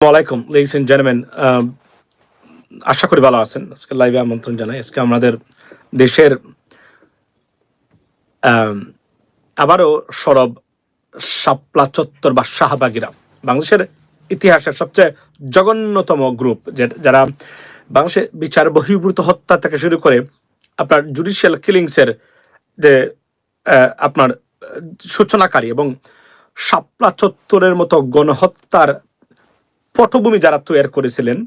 আসসালামাইকুম ladies and gentleman আশা করি ভালো আছেন। আজকে লাইভে আমন্ত্রণ জানাই। আজকে আমাদের দেশের আম, আবারও সরব শাপলা চত্বর বা শাহবাগিরা। বাংলাদেশের ইতিহাসের সবচেয়ে জঘন্যতম গ্রুপ যারা বাংলাদেশে বিচার বহির্ভূত হত্যা থেকে শুরু করে আপনার জুডিশিয়াল কিলিংসের যে আপনার সূচনাকারী এবং শাপলা চত্বরের মতো গণহত্যার পটভূমি যারা তৈরি করেছিলেন,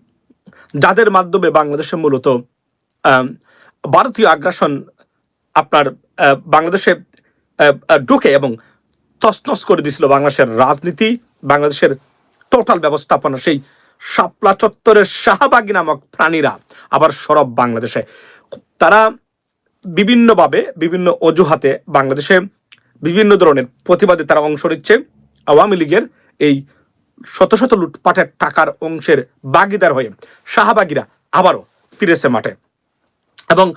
যাদের মাধ্যমে বাংলাদেশে মূলত ভারতীয় আগ্রাসন আপনার বাংলাদেশে ঢুকে এবং তছনছ করে দিয়েছিল বাংলাদেশের রাজনীতি, বাংলাদেশের টোটাল ব্যবস্থাপনা, সেই শাপলা চত্বরের শাহবাগী নামক প্রাণীরা আবার সরব বাংলাদেশে। তারা বিভিন্নভাবে, বিভিন্ন অজুহাতে বাংলাদেশে বিভিন্ন ধরনের প্রতিবাদে তারা অংশ নিচ্ছে। আওয়ামী লীগের এই শত শত লুটপাটের টাকার অংশের বাগিদার হয়ে শাহবাগীরা আবারও ফিরেছে মাঠে। এবং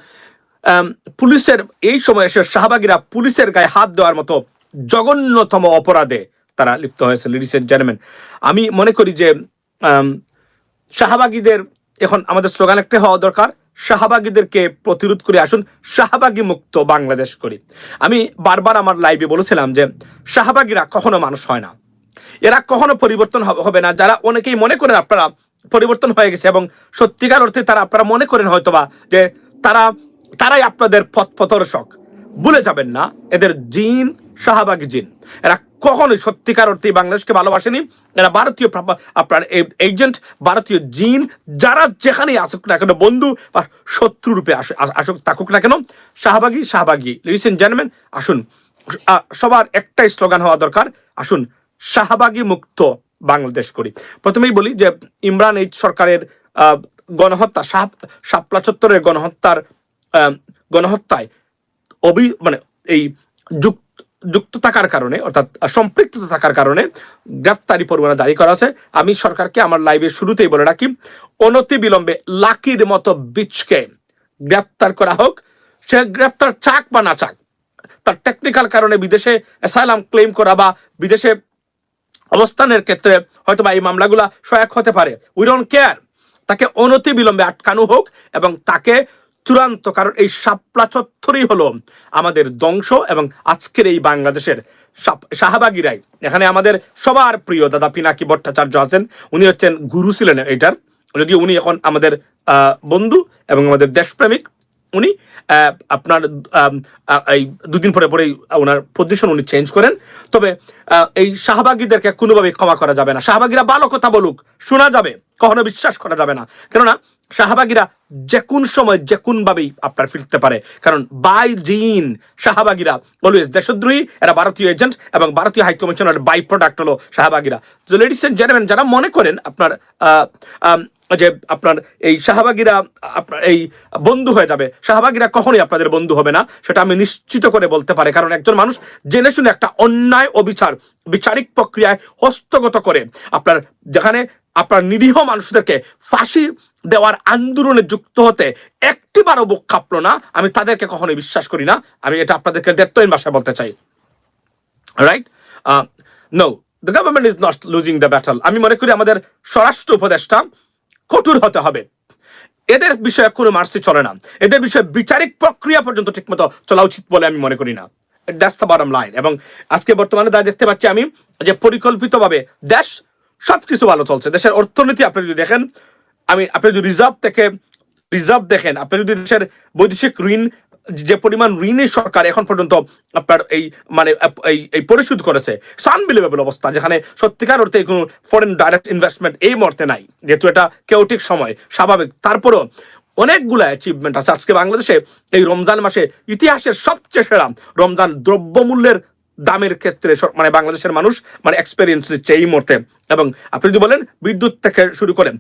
পুলিশের এই সময় এসে শাহবাগীরা পুলিশের গায়ে হাত দেওয়ার মতো জঘন্যতম অপরাধে তারা লিপ্ত হয়েছে লেডিস এন্ড জেন্টলম্যান আমি মনে করি যে শাহবাগীদের এখন আমাদের স্লোগান একটা হওয়া দরকার, শাহবাগীদেরকে প্রতিরোধ করে আসুন, শাহবাগী মুক্ত বাংলাদেশ করি আমি বারবার আমার লাইভে বলেছিলাম যে, শাহবাগীরা কখনো মানুষ হয় না। এরা কখনো পরিবর্তন হবে না। যারা অনেকেই মনে করেন আপনারা পরিবর্তন হয়ে গেছে এবং সত্যিকার অর্থে তারা আপনারা মনে করেন হয়তোবা যে তারা, তারাই আপনাদের পথ প্রদর্শক। ভুলে যাবেন না, এদের জিন, শাহবাগী জিন। এরা কখনোই সত্যিকার অর্থে বাংলাদেশকে ভালোবাসেনি। এরা ভারতীয় আপনার এজেন্ট ভারতীয় জিন, যারা যেখানেই আসুক না কেন, বন্ধু বা শত্রুরূপে আস- আসুক, থাকুক না কেন, শাহবাগী শাহবাগী। লিসেন জেন্টলম্যান আসুন। সবার একটাই স্লোগান হওয়া দরকার। আসুন শাহবাগী মুক্ত বাংলাদেশ করি। প্রথমেই বলি যে ইমরান এইচ সরকারের গণহত্যা, শাহ শাপলা চত্বরের গণহত্যার গণহত্যায় অভি মানে এই যুক্ত যুক্ত থাকার কারণে, অর্থাৎ সম্পৃক্ত থাকার কারণে গ্রেফতারি পরোয়ানা জারি করা আছে। আমি সরকারকে আমার লাইভের শুরুতেই বলে রাখি অনতি বিলম্বে লাকির মতো বিচকে গ্রেফতার করা হোক। সে গ্রেফতার চাক বা না চাক, তার টেকনিক্যাল কারণে বিদেশে অ্যাসাইলাম ক্লেম করা বা বিদেশে অবস্থানের ক্ষেত্রে হয়তো বা এই মামলাগুলা সহায়ক হতে পারে। উই ডোন্ট কেয়ার তাকে অনতি বিলম্বে আটকানো হোক এবং তাকে চূড়ান্ত কারণ এই শাপলা চত্বরই হলো আমাদের ধ্বংস এবং আজকের এই বাংলাদেশের শাহবাগীরাই। এখানে আমাদের সবার প্রিয় দাদা পিনাকি ভট্টাচার্য আছেন। উনি হচ্ছেন গুরু ছিলেন এটার। যদিও উনি এখন আমাদের বন্ধু এবং আমাদের দেশপ্রেমিক। উনি আপনার এই দুদিন পরে পরেই ওনার পজিশন উনি চেঞ্জ করেন। তবে এই শাহবাগীদেরকে কোনোভাবে ক্ষমা করা যাবে না। শাহবাগীরা ভালো কথা বলুক, শোনা যাবে, কখনো বিশ্বাস করা যাবে না। কেননা, শাহবাগীরা যে কোন সময় যে কোনভাবেই আপনার ফিরতে পারে। কারণ বাই জিন শাহবাগীরা অলওয়েজ দেশদ্রোহী, এরা ভারতীয় এজেন্ট এবং ভারতীয় হাই কমিশনের বাই প্রোডাক্ট হলো শাহবাগীরা। তো লেডিস এন্ড জেন্টলম্যান যারা মনে করেন আপনার যে আপনার এই শাহবাগীরা, আপনার এই বন্ধু হয়ে যাবে। শাহবাগীরা কখনোই আপনাদের বন্ধু হবে না, সেটা আমি নিশ্চিত করে বলতে পারে। কারণ একজন মানুষ জেনে শুনে একটা অন্যায় অবিচার, বিচারিক প্রক্রিয়ায় হস্তগত করে আপনার, যেখানে আপনার নিরীহ মানুষদেরকে ফাঁসি দেওয়ার আন্দোলনে যুক্ত হতে একটিবারও বুক কাঁপলো না, আমি তাদেরকে কখনোই বিশ্বাস করি না। আমি এটা আপনাদেরকে দেড়তইন ভাষায় বলতে চাই। Right no the government is not losing the battle আমি মনে করি আমাদের স্বরাষ্ট্র উপদেষ্টা কঠোর হতে হবে। এদের বিষয়ে কোনো মার্সি চলে না। এদের বিষয়ে বিচারিক প্রক্রিয়া পর্যন্ত ঠিকমতো চলা উচিত বলে আমি মনে করি না। দ্যাটস দ্য বটম লাইন এবং আজকে বর্তমানে যা দেখতে পাচ্ছি আমি, যে পরিকল্পিতভাবে দেশ সব কিছু ভালো চলছে। দেশের অর্থনীতি, আপনি যদি দেখেন, আমি, আপনি যদি রিজার্ভ থেকে রিজার্ভ দেখেন, আপনি যদি দেশের বৈদেশিক ঋণ যে পরিমাণ ঋণের সরকার এখন পর্যন্ত আপনার এই মানে এই পরিশোধ করেছে সানবিলিভেবল অবস্থা, যেখানে সত্যিকার অর্থে কোনো ফরেন ডাইরেক্ট ইনভেস্টমেন্ট এই মুহূর্তে নাই। যেহেতু এটা কেউটিক সময়, স্বাভাবিক। তারপরও অনেকগুলো অ্যাচিভমেন্ট আছে। আজকে বাংলাদেশে এই রমজান মাসে ইতিহাসের সবচেয়ে সেরা রমজান দ্রব্যমূল্যের দামের ক্ষেত্রে মানে বাংলাদেশের মানুষ মানে এক্সপেরিয়েন্স নিচ্ছে এই মুহূর্তে। এবং আপনি যদি বলেন বিদ্যুৎ থেকে শুরু করেন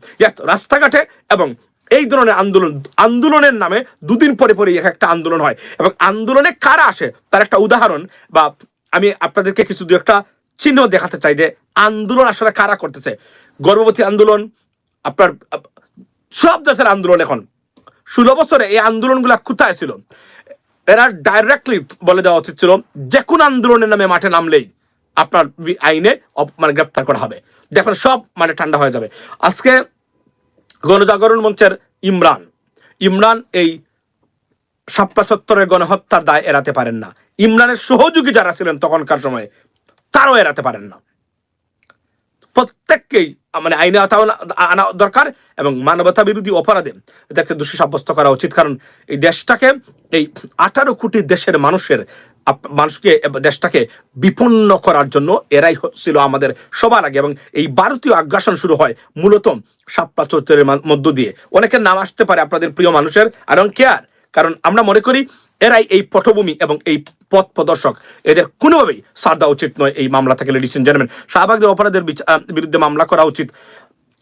রাস্তাঘাটে এবং এই ধরনের আন্দোলন, আন্দোলনের নামে দুদিন পরে পরে এক একটা আন্দোলন হয়। এবং আন্দোলনে কারা আসে? তার একটা উদাহরণ বা আমি আপনাদেরকে কিছু দু একটা চিহ্ন দেখাতে চাই যে আন্দোলন আসলে কারা করতেছে। গর্ভবতী আন্দোলন, আপনার, সব দেশের আন্দোলন এখন। ষোলো বছরে এই আন্দোলনগুলো কোথায় ছিল? এরা ডাইরেক্টলি বলে দেওয়া উচিত ছিল, যে কোন আন্দোলনের নামে মাঠে নামলেই আপনার আইনে মানে গ্রেপ্তার করা হবে। দেখুন সব মানে ঠান্ডা হয়ে যাবে। আজকে গণজাগরণ মঞ্চের ইমরান। ইমরান এই সাপ্পা চত্বরের গণহত্যার দায় এড়াতে পারেন না। ইমরানের সহযোগী যারা ছিলেন তখনকার সময়ে, তারাও এড়াতে পারেন না। প্রত্যেককেই মানে আইনে আনা দরকার এবং মানবতা বিরোধী অপরাধে এদেরকে দোষী সাব্যস্ত করা উচিত। কারণ এই দেশটাকে, এই আঠারো কোটি দেশের মানুষের মানুষকে, দেশটাকে বিপন্ন করার জন্য এরাই ছিল আমাদের সবার আগে এবং এই ভারতীয় আগ্রাসন শুরু হয় মূলত সাপ্পা চরিত্রের মা- মধ্য দিয়ে। অনেকের নাম আসতে পারে আপনাদের প্রিয় মানুষের আর কেয়ার কারণ আমরা মনে করি এরাই এই পটভূমি এবং এই পথ প্রদর্শক। এদের কোনোভাবেই সার দেওয়া উচিত নয় এই মামলা থেকে লেডিস এন্ড জেন্টলম্যান শাহবাগদের অপরাধের বিরুদ্ধে মামলা করা উচিত।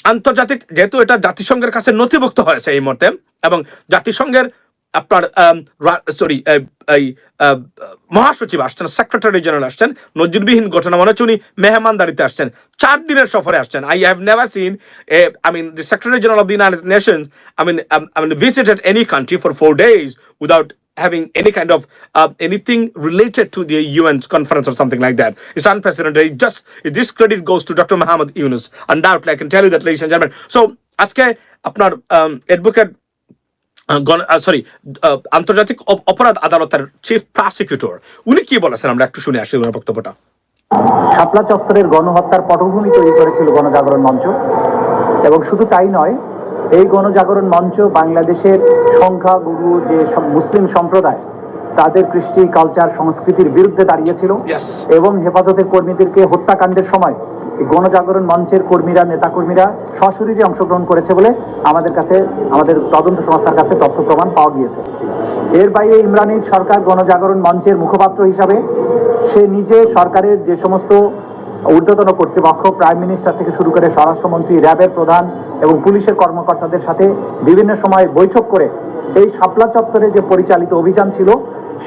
আন্তর্জাতিক, যেহেতু এটা জাতিসংঘের কাছে নথিভুক্ত হয়েছে এই মুহূর্তে এবং জাতিসংঘের আপনার সরি এই আহ, মহাসচিব আসছেন সেক্রেটারি জেনারেল আসছেন নজিরবিহীন ঘটনা মনে হচ্ছে উনি মেহমানদারিতে আসছেন চার দিনের সফরে আসছেন I have never seen I mean the secretary general of the United Nation I mean I mean visited any country for four days without having any kind of uh, anything related to the UN conference or something like that. It's unprecedented. It just this credit goes to Dr. Muhammad Yunus. Undoubtedly, I can tell you that, ladies and gentlemen. So, আজকে আপনার advocate sorry আন্তর্জাতিক অপরাধ আদালতের chief prosecutor উনি কি বলেছেন? আমরা একটু শুনে আসি ওনার বক্তব্যটা। শাপলা চত্বরের গণহত্যার পটভূমি তৈরি করেছিল গণজাগরণ মঞ্চ। এবং শুধু তাই নয় এই গণজাগরণ মঞ্চ বাংলাদেশের সংখ্যাগুরু যে মুসলিম সম্প্রদায় তাদের কৃষ্টি কালচার সংস্কৃতির বিরুদ্ধে দাঁড়িয়েছিল। এবং হেফাজতের কর্মীদেরকে হত্যাকাণ্ডের সময় গণজাগরণ মঞ্চের কর্মীরা, নেতাকর্মীরা সশরীরে অংশগ্রহণ করেছে বলে আমাদের কাছে, আমাদের তদন্ত সংস্থার কাছে তথ্য প্রমাণ পাওয়া গিয়েছে। এর বাইরে ইমরানের সরকার গণজাগরণ মঞ্চের মুখপাত্র হিসাবে সে নিজে সরকারের যে সমস্ত ঊর্ধ্বতন কর্তৃপক্ষ, প্রাইম মিনিস্টার থেকে শুরু করে স্বরাষ্ট্রমন্ত্রী, র্যাবের প্রধান এবং পুলিশের কর্মকর্তাদের সাথে বিভিন্ন সময় বৈঠক করে এই শাপলা চত্বরে যে পরিচালিত অভিযান ছিল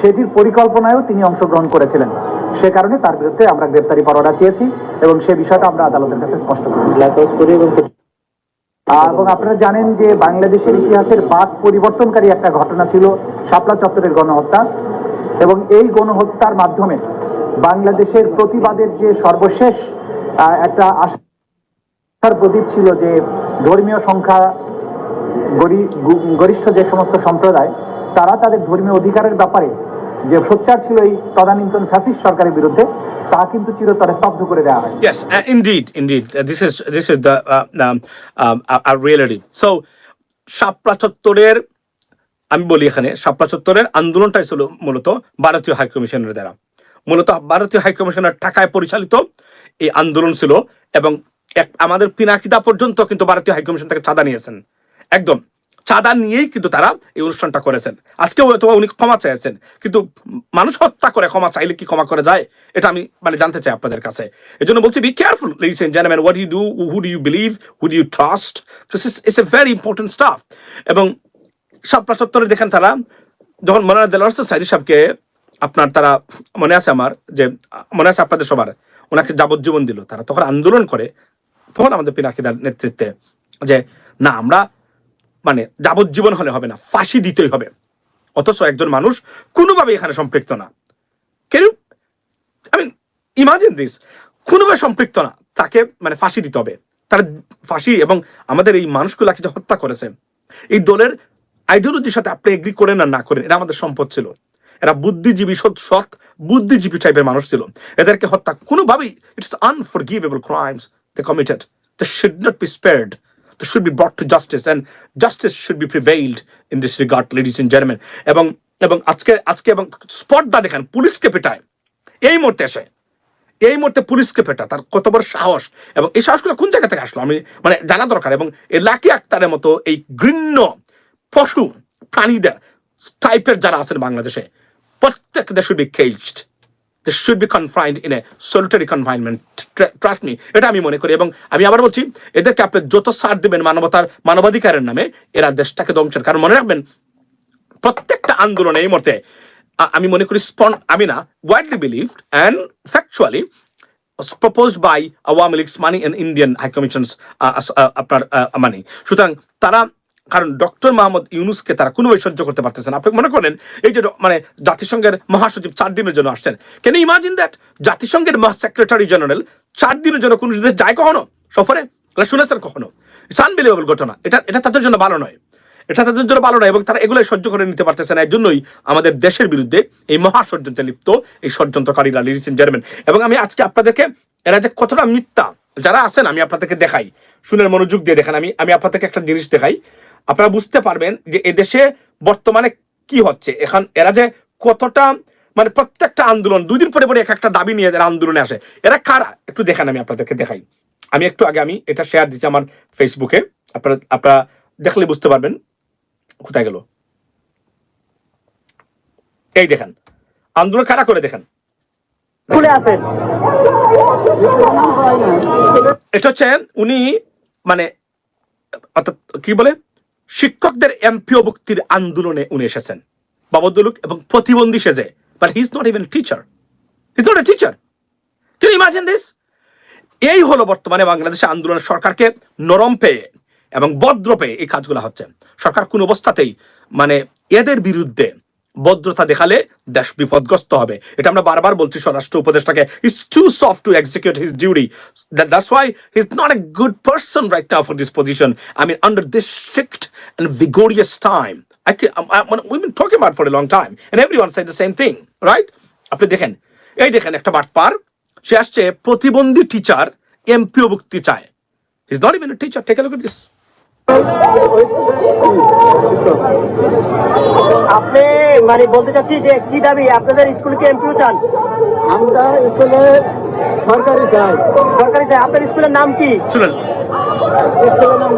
সেটির পরিকল্পনায়ও তিনি অংশগ্রহণ করেছিলেন। সে কারণে তার বিরুদ্ধে আমরা গ্রেপ্তারি পরোয়ানা চেয়েছি এবং সে বিষয়টা আমরা আদালতের কাছে স্পষ্ট করেছি। এবং আপনারা জানেন যে বাংলাদেশের ইতিহাসের বাদ পরিবর্তনকারী একটা ঘটনা ছিল শাপলা চত্বরের গণহত্যা এবং এই গণহত্যার মাধ্যমে বাংলাদেশের প্রতিবাদের যে সর্বশেষ একটা আশার প্রদীপ ছিল যে ধর্মীয় সংখ্যা, গরি- গরিষ্ঠ যে সমস্ত সম্প্রদায়, তারা তাদের ধর্মীয় অধিকারের ব্যাপারে যে সোচ্চার ছিল এই তদানীন্তন ফ্যাসিস্ট সরকারের বিরুদ্ধে তা কিন্তু চিরতরে স্তব্ধ করে দেওয়া হয় Yes, uh, indeed, indeed. Uh, this is this is the uh, um, um, a reality. So, শাপলা চত্বরের আমি বলি এখানে শাপলা চত্বরের আন্দোলনটাই ছিল মূলত ভারতীয় হাই কমিশনের দ্বারা মূলত ভারতীয় হাই কমিশনের টাকায় পরিচালিত এই আন্দোলন ছিল এবং এক আমাদের পিনাকিদা পর্যন্ত কিন্তু ভারতীয় হাই কমিশন থেকে চাঁদা নিয়েছেন একদম চাঁদা নিয়েই কিন্তু তারা এই অনুষ্ঠানটা করেছেন। আজকেও হয়তো উনি ক্ষমা চেয়েছেন, কিন্তু মানুষ হত্যা করে ক্ষমা চাইলে কি ক্ষমা করে যায়? এটা আমি মানে জানতে চাই আপনাদের কাছে। এই জন্য বলছি be careful ladies and gentleman what you do who do you believe who do you trust it's a very important stuff এবং শাপলা চত্বরে দেখেন তারা, যখন মৌলানা দেলার সাইদি সাহেবকে আপনার তারা মনে আছে আমার, যে, মনে আছে আপনাদের সবার, ওনাকে যাবজ্জীবন দিল, তারা তখন আন্দোলন করে, তখন আমাদের পিনাকিদার নেতৃত্বে যে, না, আমরা মানে যাবজ্জীবন হলে হবে না, ফাঁসি দিতেই হবে। অথচ একজন মানুষ কোনোভাবে এখানে সম্পৃক্ত না। কেন আই মিন ইমাজিন দিস কোনোভাবে সম্পৃক্ত না, তাকে মানে ফাঁসি দিতে হবে। তার ফাঁসি এবং আমাদের এই মানুষগুলাকে যে হত্যা করেছে, এই দলের আইডিওলজির সাথে আপনি এগ্রি করেন আর না করেন, এটা আমাদের সম্পদ ছিল। এরা বুদ্ধিজীবী, সৎ সৎ, বুদ্ধিজীবী টাইপের মানুষ ছিল। এদেরকে হত্যা কোনোভাবেই it's unforgivable crimes they committed they should not be spared they should be brought to justice, and justice should be prevailed in this regard, ladies and gentlemen. এবং এবং আজকে আজকে এবং স্পর্ধা দেখেন, পুলিশকে পেটায়। এই মুহূর্তে এসে, এই মুহূর্তে পুলিশকে পেটা তার কত বড় সাহস। এবং এই সাহসগুলো কোন জায়গা থেকে আসলো? আমি মানে জানা দরকার, এবং এই লাকি আক্তারের মতো এই ঘৃণ্য পশু প্রাণীদের টাইপের যারা আছেন বাংলাদেশে, প্রত্যেক they should be caged they should be confined in a solitary confinement trust me এটা আমি মনে করি এবং আমি আবার বলছি এদেরকে আপনি যত সার দেবেন মানবতার মানবাধিকারের নামে এরা দেশটাকে ধ্বংসের কারণ মনে রাখবেন প্রত্যেকটা আন্দোলনে এই আ- আমি মনে করি স্পন আমি না widely believed and factually proposed by Awami League's money and Indian High আপনার uh, money. সুতরাং তারা কারণ ডক্টর মোহাম্মদ ইউনুসকে তারা কোনোভাবে সহ্য করতে পারতেছেন আপনি মনে করেন, এই যে মানে জাতিসংঘের মহাসচিব চার দিনের জন্য আসছেন। কেন ইমাজিন দ্যাট জাতিসংঘের সেক্রেটারি জেনারেল চার দিনের জন্য কোনো দেশ যায় কখনো? সফরে? শুনেছেন কখনো? ইটস আনবিলিভেবল ঘটনা। এটা এটা তাদের জন্য ভালো নয়। এটা তাদের জন্য ভালো নয় এবং তারা এগুলো সহ্য করে নিতে পারতেছে না। এর জন্যই আমাদের দেশের বিরুদ্ধে এই মহা ষড়যন্ত্রে লিপ্ত এই ষড়যন্ত্রকারীরা লিডিস এন্ড জেন্টলম্যান এবং আমি আজকে আপনাদেরকে, এরা যে কতটা মিথ্যা, যারা আছেন, আমি আপনাদেরকে দেখাই। শুনে মনোযোগ দিয়ে দেখেন। আমি আমি আপনাদেরকে একটা জিনিস দেখাই। আপনারা বুঝতে পারবেন যে এদেশে বর্তমানে কি হচ্ছে। এখন এরা যে কতটা মানে প্রত্যেকটা আন্দোলন দুই দিন পরে পরে এক একটা দাবি নিয়ে এরা আন্দোলনে আসে এরা কারা? একটু দেখেন আমি আপনাদেরকে দেখাই। আমি একটু আগে আমি এটা শেয়ার দিচ্ছি আমার ফেসবুকে আপনারা আপনারা দেখলে বুঝতে পারবেন কোথায় গেল। এই দেখেন আন্দোলন কারা করে দেখেন? এটা হচ্ছে উনি মানে অর্থাৎ কি বলে? শিক্ষকদের এমপিও ভক্তির আন্দোলনে উনি এসেছেন। বাবদুলুক এবং প্রতিবন্ধী সেজে but he is not even teacher he is not a teacher can imagine this এই হলো বর্তমানে বাংলাদেশে আন্দোলন সরকারকে নরম পেয়ে এবং বদ্র পেয়ে এই কাজগুলো হচ্ছে। সরকার কোন অবস্থাতেই মানে এদের বিরুদ্ধে ভদ্রতা দেখালে দেশ বিপদগ্রস্ত হবে। এটা আমরা বারবার বলছি স্বরাষ্ট্র উপদেষ্টাকে। Is too soft to execute his duty that's why is not a good person right now for this position I mean under this strict and vigorous time. I can, I, I, we've been talking about for a long time and everyone said the same thing আপনি দেখেন এই দেখেন একটা বাটপার সে আসছে প্রতিবন্ধী teacher MPO মুক্তি চায়। Is not even teacher take look this আপনি মানে বলতে চাচ্ছি যে কি দাবি? আপনাদের স্কুলকে এমপিও চান? আমরা স্কুলে সরকারি চাই। সরকারি চাই। আপনার স্কুলের নাম কি? শুনেন। স্কুলের নাম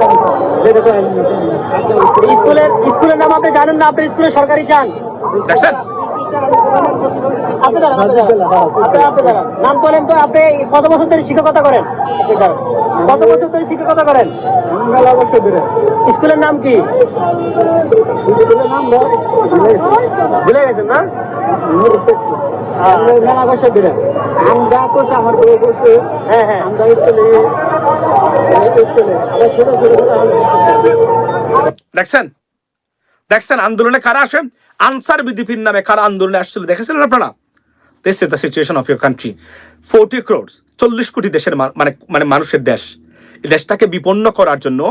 স্কুলের স্কুলের নাম আপনি জানেন না? আপনার স্কুলে সরকারি চান? আপনি দাঁড়ান। নাম বলেন তো আপনি কত বছর ধরে শিক্ষকতা করেন। কত বছর ধরে শিক্ষকতা করেন? স্কুলের নাম কি? স্কুলের নাম ভুলে গেছেন না? আমরা মেলা বছর দূরে আমরা করছে আমার বউ করছে হ্যাঁ হ্যাঁ। আমরা স্কুলে স্কুলে। আমরা ছোট ছোট দেখছেন? দেখছেন? আন্দোলনে কারা আসে? আনসার বিডিপির নামে কারা আন্দোলনে আসছিল? দেখেছিলেন আপনারা? This is the situation of your country forty crores চল্লিশ কোটি দেশের মানে মানে মানুষের দেশ। এই দেশটাকে বিপন্ন করার জন্য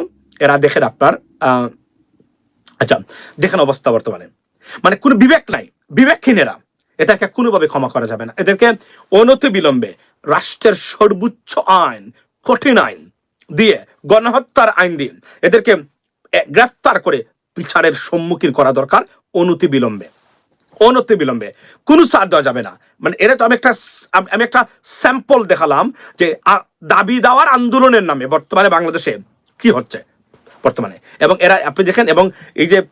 এরা দেখেন আপনার আচ্ছা দেখেন অবস্থা বর্তমানে। মানে কোনো বিবেক নাই। বিবেকহীন এরা। এদেরকে কোনোভাবে ক্ষমা করা যাবে না। এদেরকে অনতি বিলম্বে রাষ্ট্রের সর্বোচ্চ আইন, কঠিন আইন দিয়ে গণহত্যার আইন দিয়ে এদেরকে গ্রেফতার করে বিচারের সম্মুখীন করা দরকার অনতি বিলম্বে। অনতি বিলম্বে। কোনো ছাড় দেওয়া যাবে না। মানে এটা তো আমি একটা আমি- একটা স্যাম্পল দেখালাম যে দাবি দেওয়ার আন্দোলনের নামে বর্তমানে বাংলাদেশে কি হচ্ছে বর্তমানে। এবং এরা, আপনি দেখেন, এবং এই যে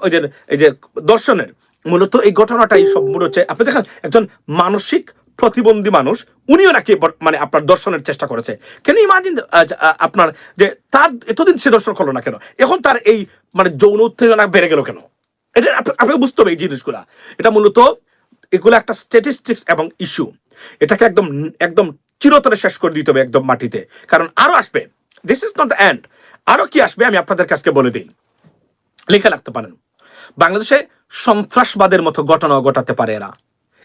ওই যে, এই যে দর্শনের মূলত এই ঘটনাটাই সম্পূর্ণ হচ্ছে। আপনি দেখেন, একজন মানসিক প্রতিবন্ধী মানুষ, উনিও নাকি মানে আপনার দর্শনের চেষ্টা করেছে। কেন ইমাজিন আপনার যে তার, এতদিন সে দর্শন করল না কেন? এখন তার এই মানে যৌন উত্তেজনা বেড়ে গেল কেন? এটা আপনাকে বুঝতে হবে এই জিনিসগুলা। এটা মূলত এগুলো একটা স্ট্যাটিস্টিক্স এবং ইস্যু এটাকে একদম একদম চিরতরে শেষ করে দিতে হবে একদম মাটিতে। কারণ আরও আসবে। This is not the end আরও কি আসবে আমি আপনাদের কাছকে বলে দিই। লিখে রাখতে পারেন। বাংলাদেশে সন্ত্রাসবাদের মতো ঘটনা ঘটাতে পারে এরা।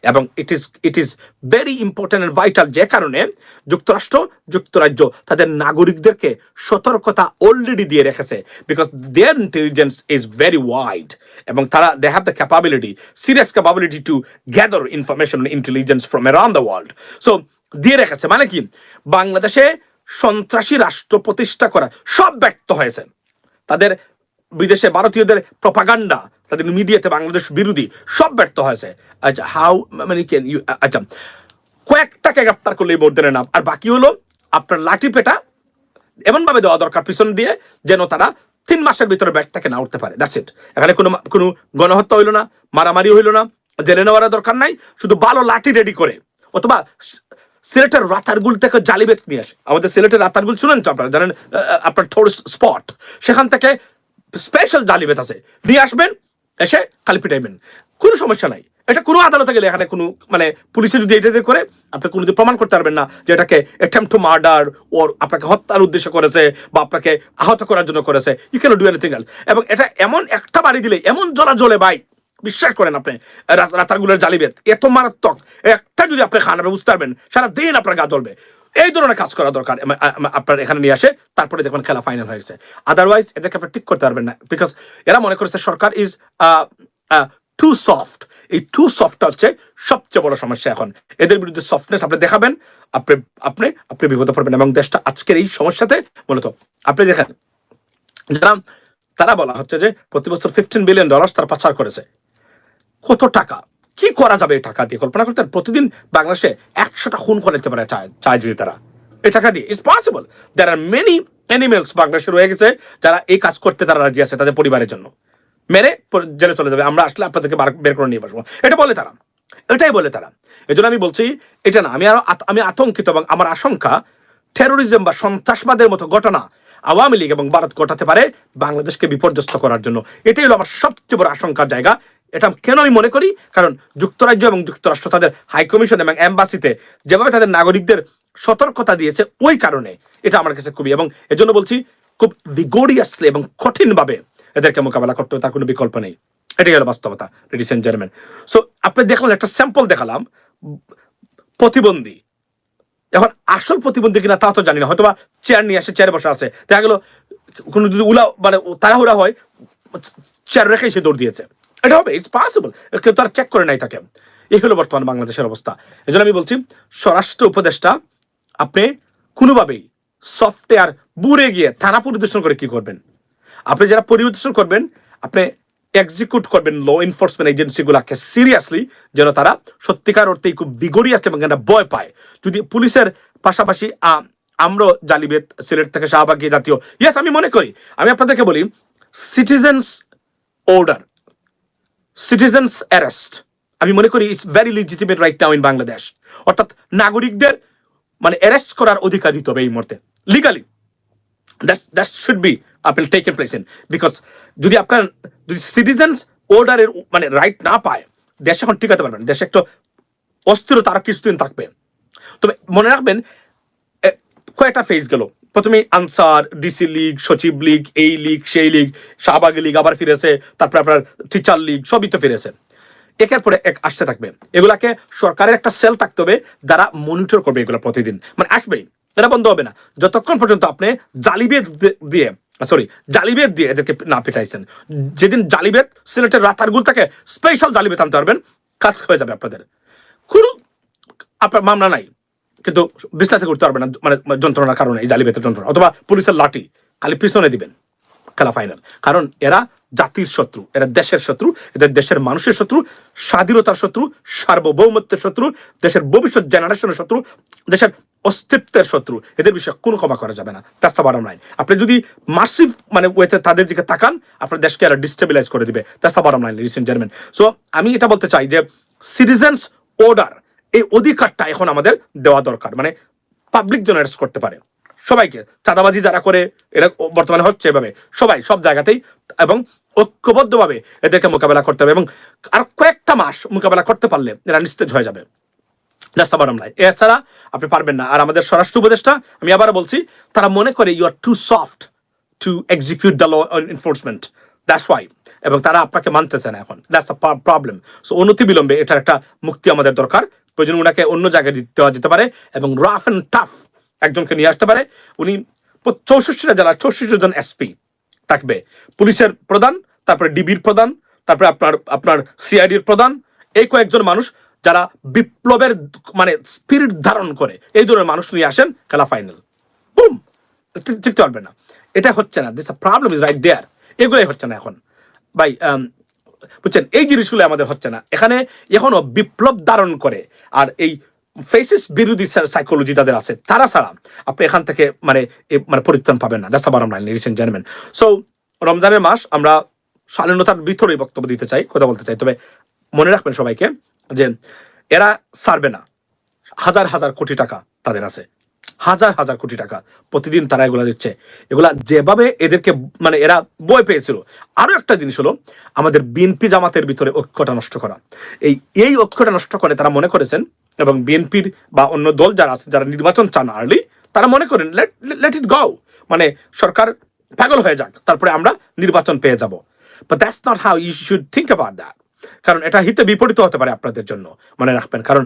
এবং it is it is very important and vital যে কারণে যুক্তরাষ্ট্র, যুক্তরাজ্য তাদের নাগরিকদেরকে সতর্কতা অলরেডি দিয়ে রেখেছে because their intelligence is very wide এবং তারা they have the capability serious capability to gather information intelligence from around the world so দিয়ে রেখেছে মানে কি? বাংলাদেশে সন্ত্রাসী রাষ্ট্র প্রতিষ্ঠা করা সব ব্যক্ত হয়েছে। তাদের বিদেশে ভারতীয়দের প্রপাগান্ডা তাদের মিডিয়াতে বাংলাদেশ বিরোধী, সব ব্যর্থ হয়েছে। আচ্ছা হাউ মানে কেন ইউ আচ্ছা কয়েকটাকে গ্রেফতার করলে ভোট দেন না আর বাকি হলো আপনার লাঠি পেটা এমনভাবে দেওয়া দরকার পিছন দিয়ে, যেন তারা তিন মাসের ভিতরে ব্যাট থেকে না উঠতে পারে। দ্যাটস ইট এখানে কোনো কোনো গণহত্যা হইল না, মারামারি হইল না, জেলে নেওয়ার দরকার নাই, শুধু ভালো লাঠি রেডি করে। অথবা সিলেটের রাতারগুল থেকে জালিবেট নিয়ে আসে। আমাদের সিলেটের রাতারগুল শুনেন তো আপনারা? জানেন আপনার টুরিস্ট স্পট সেখান থেকে স্পেশাল জালিবেট আছে। নিয়ে আসবেন, এসে খালি পিটাইবেন। কোনো সমস্যা নাই। এটা কোনো আদালতে গেলে এখানে কোনো মানে পুলিশে যদি এটা দিয়ে করে, আপনি কোনোদিন প্রমাণ করতে পারবেন না যে এটাকে অ্যাটেম্প টু মার্ডার ওর আপনাকে হত্যার উদ্দেশ্য করেছে বা আপনাকে আহত করার জন্য করেছে you can do anything else এবং এটা এমন একটা বাড়ি দিলে, এমন জ্বলা জ্বলে ভাই, বিশ্বাস করেন আপনি রাতারগুলোর জালিবেত এত মারাত্মক। একটা যদি আপনি খান, আপনি বুঝতে পারবেন সারা দিন আপনার গা জ্বলবে। এই ধরনের কাজ করা দরকার আপনার এখানে নিয়ে আসে, তারপরে দেখবেন খেলা ফাইনাল হয়ে গেছে। আদারওয়াইজ এদেরকে আপনি ঠিক করতে পারবেন না বিকজ এরা মনে করেছে সরকার ইজ টু সফট এই টু সফটটা হচ্ছে সবচেয়ে বড় সমস্যা এখন। এদের বিরুদ্ধে সফটনেস আপনি দেখাবেন, আপনি আপনি আপনি বিপদে পড়বেন, এবং দেশটা আজকের এই সমস্যাতে মূলত, আপনি দেখেন, যারা, তারা বলা হচ্ছে যে প্রতি বছর ফিফটিন বিলিয়ন ডলার তারা পাচার করেছে। কত টাকা? কি করা যাবে এই টাকা দিয়ে? কল্পনা করতে প্রতিদিন বাংলাদেশে একশোটা খুন করে দিতে পারে চায় যদি তারা। এই টাকা দিয়ে it's possible there are many animals বাংলাদেশে রয়ে গেছে যারা এই কাজ করতে তারা রাজি আছে তাদের পরিবারের জন্য। মেরে জেলে চলে যাবে। আমরা আসলে আপনাদেরকে বের করে নিয়ে বসবো। এটা বলে তারা। এটাই বলে তারা। এই জন্য আমি বলছি, এটা না, আমি আরও আমি আতঙ্কিত এবং আমার আশঙ্কা টেরোরিজম বা সন্ত্রাসবাদের মতো ঘটনা আওয়ামী লীগ এবং ভারত ঘটাতে পারে বাংলাদেশকে বিপর্যস্ত করার জন্য। এটাই হলো আমার সবচেয়ে বড় আশঙ্কার জায়গা। এটা কেন আমি মনে করি? কারণ যুক্তরাজ্য এবং যুক্তরাষ্ট্র তাদের হাইকমিশন এবং এম্বাসিতে যেভাবে তাদের নাগরিকদের সতর্কতা দিয়েছে, ওই কারণে এটা আমার কাছে খুবই, এবং এজন্য বলছি, খুব ভিগোরিয়াসলি এবং কঠিনভাবে এদেরকে মোকাবেলা করতে হবে, তার কোনো বিকল্প নেই। এটাই হলো বাস্তবতা লেডিস এন্ড জেন্টলম্যান সো আপনি দেখলাম একটা স্যাম্পল দেখালাম, প্রতিবন্ধী। এখন আসল প্রতিবন্ধী কিনা তা তো জানি না হয়তো বা চেয়ার নিয়ে আসে চেয়ারে বসে আছে। দেখা গেল, কোনো যদি উলা মানে তাড়াহুড়া হয় চেয়ার রেখে সে দৌড় দিয়েছে। এটা হবে ইটস পসিবল কেউ তার চেক করে নাই তাকে। এই হলো বর্তমান বাংলাদেশের অবস্থা। এই আমি বলছি, স্বরাষ্ট্র উপদেষ্টা, আপনি কোনোভাবেই সফটওয়্যার বুড়ে গিয়ে থানা পরিদর্শন করে কি করবেন? আপনি যারা পরিদর্শন করবেন, আপনি এক্সিকিউট করবেন ল এনফোর্সমেন্ট এজেন্সিগুলোকে সিরিয়াসলি যেন তারা সত্যিকার অর্থেই খুব বিগড়িয়াস এবং একটা ভয় পায়। যদি পুলিশের পাশাপাশি আমরাও জালিবেত সিলেট থেকে শাহবাগী জাতীয় ইয়েস আমি মনে করি। আমি আপনাদেরকে বলি সিটিজেন্স অর্ডার সিটিজেন্স অ্যারেস্ট আমি মনে করি it's very legitimate right now in Bangladesh অর্থাৎ নাগরিকদের মানে অ্যারেস্ট করার অধিকার দিতে হবে এই মুহূর্তে। Legally that that should be আপনার টেকেন প্লেস ইন বিকজ যদি আপনার, যদি সিটিজেন্স অর্ডারের মানে রাইট না পায়, দেশ এখন টিকাতে পারবেন দেশে একটা অস্থিরতা আরও কিছুদিন থাকবে। তবে মনে রাখবেন কয়েকটা ফেজ গেল। প্রথমে আনসার, ডিসি লীগ, সচিব লীগ, এই লীগ, সেই লীগ, শাহবাগী লীগ আবার ফিরেছে, তারপরে আপনার টিচার লীগ, সবই তো ফিরেছে। একের পরে এক আসতে থাকবে। এগুলাকে সরকারের একটা সেল থাকতে হবে, যারা মনিটর করবে এগুলো প্রতিদিন। মানে আসবেই, এটা বন্ধ হবে না। যতক্ষণ পর্যন্ত আপনি জালিবেদ দিয়ে সরি জালিবেদ দিয়ে এদেরকে না পেটাইছেন, যেদিন জালিবেদ সিলেটের রাতারগুল থেকে স্পেশাল জালিবেদ আনতে পারবেন, কাজ হয়ে যাবে আপনাদের। কোনো আপনার মামলা নাই। কিন্তু বিস্তারিত করতে পারবে না মানে যন্ত্রণার কারণে, এই জালিবেতের যন্ত্রণা, অথবা পুলিশের লাঠি, খালি পিছনে দিবেন, খেলা ফাইনাল কারণ এরা জাতির শত্রু, এরা দেশের শত্রু, এদের দেশের মানুষের শত্রু, স্বাধীনতার শত্রু, সার্বভৌমত্বের শত্রু, দেশের ভবিষ্যৎ জেনারেশনের শত্রু, দেশের অস্তিত্বের শত্রু, এদের বিষয়ে কোনো ক্ষমা করা যাবে না দ্যাটস দ্য বটম লাইন আপনি যদি মাসিভ মানে ওয়েতে তাদের দিকে তাকান, আপনার দেশকে এরা ডিস্টেবিলাইজ করে দিবে that's the bottom line recent gentleman so আমি এটা বলতে চাই যে সিটিজেন্স অর্ডার এই অধিকারটা এখন আমাদের দেওয়া দরকার। মানে পাবলিক যেন অ্যারেস্ট করতে পারে। সবাইকে, চাঁদাবাজি যারা করে, এরা বর্তমানে হচ্ছে এভাবে। সবাই, সব জায়গাতেই এবং ঐক্যবদ্ধভাবে এদেরকে মোকাবেলা করতে হবে এবং আর কয়েকটা মাস মোকাবেলা করতে পারলে এরা নিস্তেজ হয়ে যাবে। লাইন এছাড়া আপনি পারবেন না। আর আমাদের স্বরাষ্ট্র উপদেষ্টা, আমি আবার বলছি, তারা মনে করে you are too soft to execute the law enforcement that's why এবং তারা আপনাকে মানতেছে না এখন। দ্যাটস প্রবলেম সো অনতি বিলম্বে এটার একটা মুক্তি আমাদের দরকার। প্রয়োজন ওনাকে অন্য জায়গায় দেওয়া যেতে পারে এবং রাফ অ্যান্ড টাফ একজনকে নিয়ে আসতে পারে। উনি চৌষট্টিটা জেলার চৌষট্টি জন এসপি থাকবে। পুলিশের প্রধান তারপরে ডিবির প্রধান তারপরে আপনার আপনার সিআইডির প্রধান এই কয়েকজন মানুষ যারা বিপ্লবের মানে স্পিরিট ধারণ করে। এই ধরনের মানুষ নিয়ে আসেন খেলা ফাইনাল। বুম! টিকতে পারবে না। এটা হচ্ছে না। This problem is right there এগুলোই হচ্ছে না এখন। ভাই আম, বুঝছেন? এই জিনিসগুলো আমাদের হচ্ছে না। এখানে এখনও বিপ্লব ধারণ করে, আর এই ফেসিস বিরোধী সাইকোলজি তাদের আছে, তারা ছাড়া আপনি এখান থেকে মানে মানে পরিত্রাণ পাবেন না। That's bottom line recent gentleman so রমজানের মাস আমরা স্বাধীনতার ভিতরেই বক্তব্য দিতে চাই, কথা বলতে চাই। তবে মনে রাখবেন সবাইকে যে এরা ছাড়বে না। হাজার হাজার কোটি টাকা তাদের আছে। হাজার হাজার কোটি টাকা প্রতিদিন তারা এগুলা দিচ্ছে। এগুলা যেভাবে এদেরকে মানে এরা বই পেয়েছিল। আরও একটা জিনিস হলো, আমাদের বিএনপি জামাতের ভিতরে ঐক্যটা নষ্ট করা। এই এই ঐক্যটা নষ্ট করে তারা মনে করেছেন, এবং বিএনপির বা অন্য দল যারা আছে, যারা নির্বাচন চান আর্লি তারা মনে করেন লেট লেট ইট গাও মানে সরকার পাগল হয়ে যাক, তারপরে আমরা নির্বাচন পেয়ে যাব। But that's not how you should think about that কারণ এটা হিতে বিপরীত হতে পারে আপনাদের জন্য, মনে রাখবেন। কারণ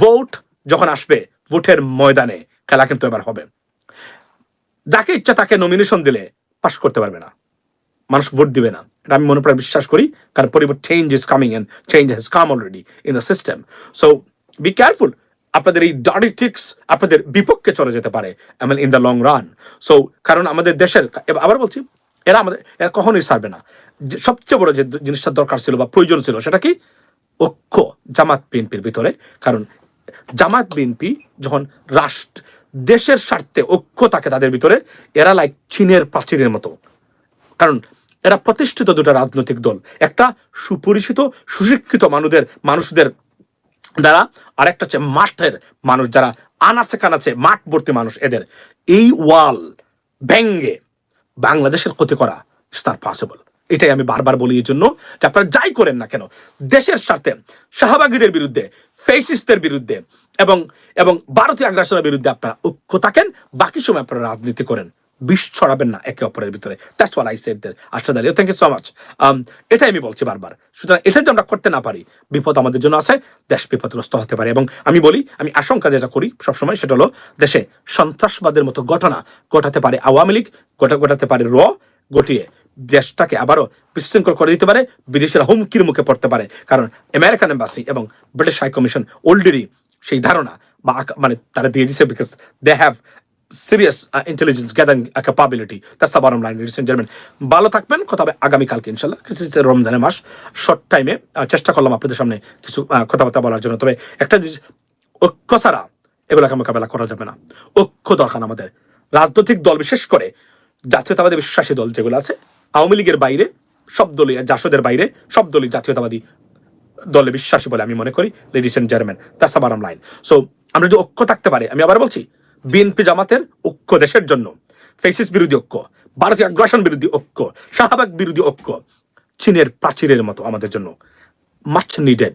ভোট যখন আসবে ভোটের ময়দানে খেলা কিন্তু এবার হবে। যাকে ইচ্ছা তাকে নমিনেশন দিলে পাশ করতে পারবে না। মানুষ ভোট দিবে না। এটা আমি মনে প্রায় বিশ্বাস করি, কারণ পরিবর্তন change is coming and change has come already in the system so be careful আপনাদের এই ট্রিক্স আপনাদের বিপক্ষে চলে যেতে পারে I in the long run so কারণ আমাদের দেশের আবার বলছি, এরা আমাদের, এরা কখনোই সারবে না। সবচেয়ে বড় যে জিনিসটা দরকার ছিল বা প্রয়োজন ছিল, সেটা কি? ঐক্য জামাত বিএনপির ভিতরে। কারণ জামাত বিএনপি যখন রাষ্ট্র, দেশের স্বার্থে ঐক্য থাকে তাদের ভিতরে, এরা লাইক চীনের প্রাচীরের মতো। কারণ এরা প্রতিষ্ঠিত দুটো রাজনৈতিক দল, একটা সুপরিচিত, সুশিক্ষিত মানুষদের মানুষদের দ্বারা, আরেকটা হচ্ছে মাঠের মানুষ যারা আনাচে কানাচে মাঠ ভর্তি মানুষ এদের। এই ওয়াল ব্যঙ্গে বাংলাদেশের ক্ষতি করা ইস তার পসিবল এটাই আমি বারবার বলি এই জন্য যে আপনারা যাই করেন না কেন, দেশের সাথে শাহবাগীদের বিরুদ্ধে ফেসিসদের বিরুদ্ধে এবং এবং ভারতীয় আগ্রাসনের বিরুদ্ধে আপনারা ঐক্য থাকেন, বাকি সময় আপনারা রাজনীতি করেন। বিষ ছড়াবেন না একে অপরের ভিতরে। That's what I said dear Ashrad Ali. Thank you so much এটাই আমি বলছি বারবার। সুতরাং এটা যদি আমরা করতে না পারি, বিপদ আমাদের জন্য আছে, দেশ বিপদগ্রস্ত হতে পারে। এবং আমি বলি, আমি আশঙ্কা যেটা করি সবসময়, সেটা হলো দেশে সন্ত্রাসবাদের মতো ঘটনা ঘটাতে পারে আওয়ামী লীগ গোটা ঘটাতে পারে র গটিয়ে দেশটাকে আবারও বিশৃঙ্খল করে দিতে পারে বিদেশিরা হুমকির মুখে পড়তে পারে। কারণ আমেরিকান এম্বাসি এবং ব্রিটিশ হাই কমিশন অলরেডি সেই ধারণা বা মানে তারা দিয়ে দিচ্ছে because they have serious intelligence gathering capability that's the bottom line ladies and ভালো থাকবেন কথা হবে আগামীকালকে ইনশাল্লাহ কিছু রমজানের মাস। শর্ট টাইমে চেষ্টা করলাম আপনাদের সামনে কিছু আহ, কথাবার্তা বলার জন্য। তবে একটা জিনিস ঐক্য ছাড়া এগুলোকে মোকাবেলা করা যাবে না। ঐক্য দরকার আমাদের। রাজনৈতিক দল বিশেষ করে জাতীয়তাবাদী বিশ্বাসী দল যেগুলো আছে আওয়ামী লীগের বাইরে সব দলই, জাসদের বাইরে সব দলই জাতীয়তাবাদী দলে বিশ্বাসী বলে আমি মনে করি ladies and gentleman that's bottom line so আমরা যদি ঐক্য থাকতে পারি, আমি আবার বলছি বিএনপি জামাতের ঐক্য দেশের জন্য, ফেসিস বিরোধী ঐক্য, ভারতীয় আগ্রাসন বিরোধী ঐক্য, শাহবাগ বিরোধী ঐক্য, চীনের প্রাচীরের মতো আমাদের জন্য মাচ নিডেড